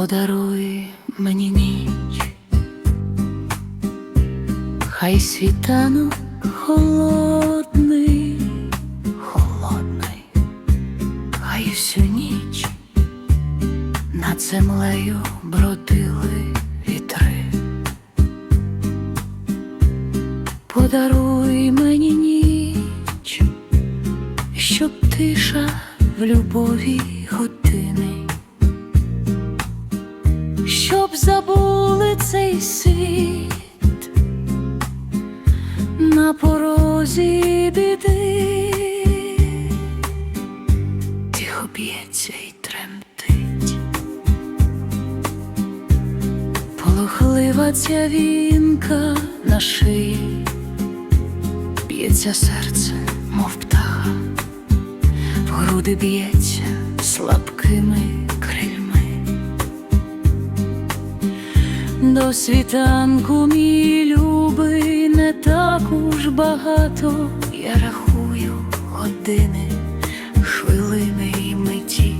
Подаруй мені ніч, хай світанок холодний, холодний, хай всю ніч над землею бродили вітри. Подаруй мені ніч, щоб тиша в любові години цей світ. На порозі біди, тихо б'ється й тремтить, полохлива ця вінка на шиї, б'ється серце, мов птаха, в груди б'ється слабкими До світанку, мій любий, не так уж багато. Я рахую години, хвилини й миті,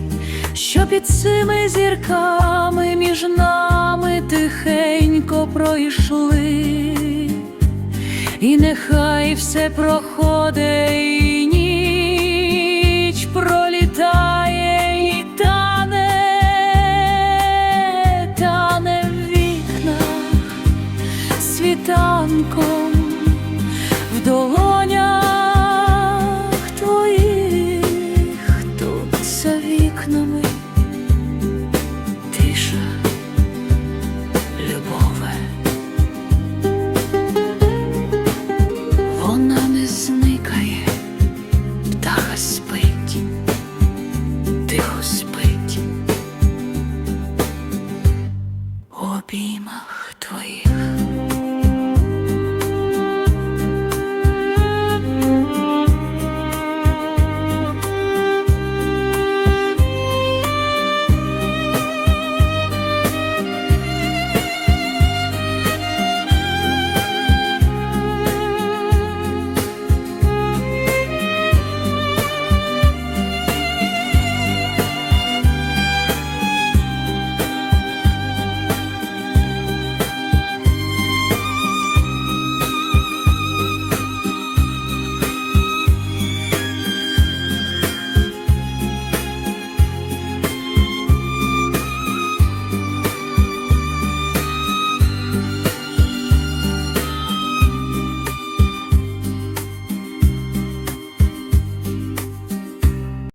що під цими зірками між нами тихенько пройшли, і нехай все проходить, вікнами тиша, любове, вона не зникає, птаха спить, тихо спить, в обіймах твоїх.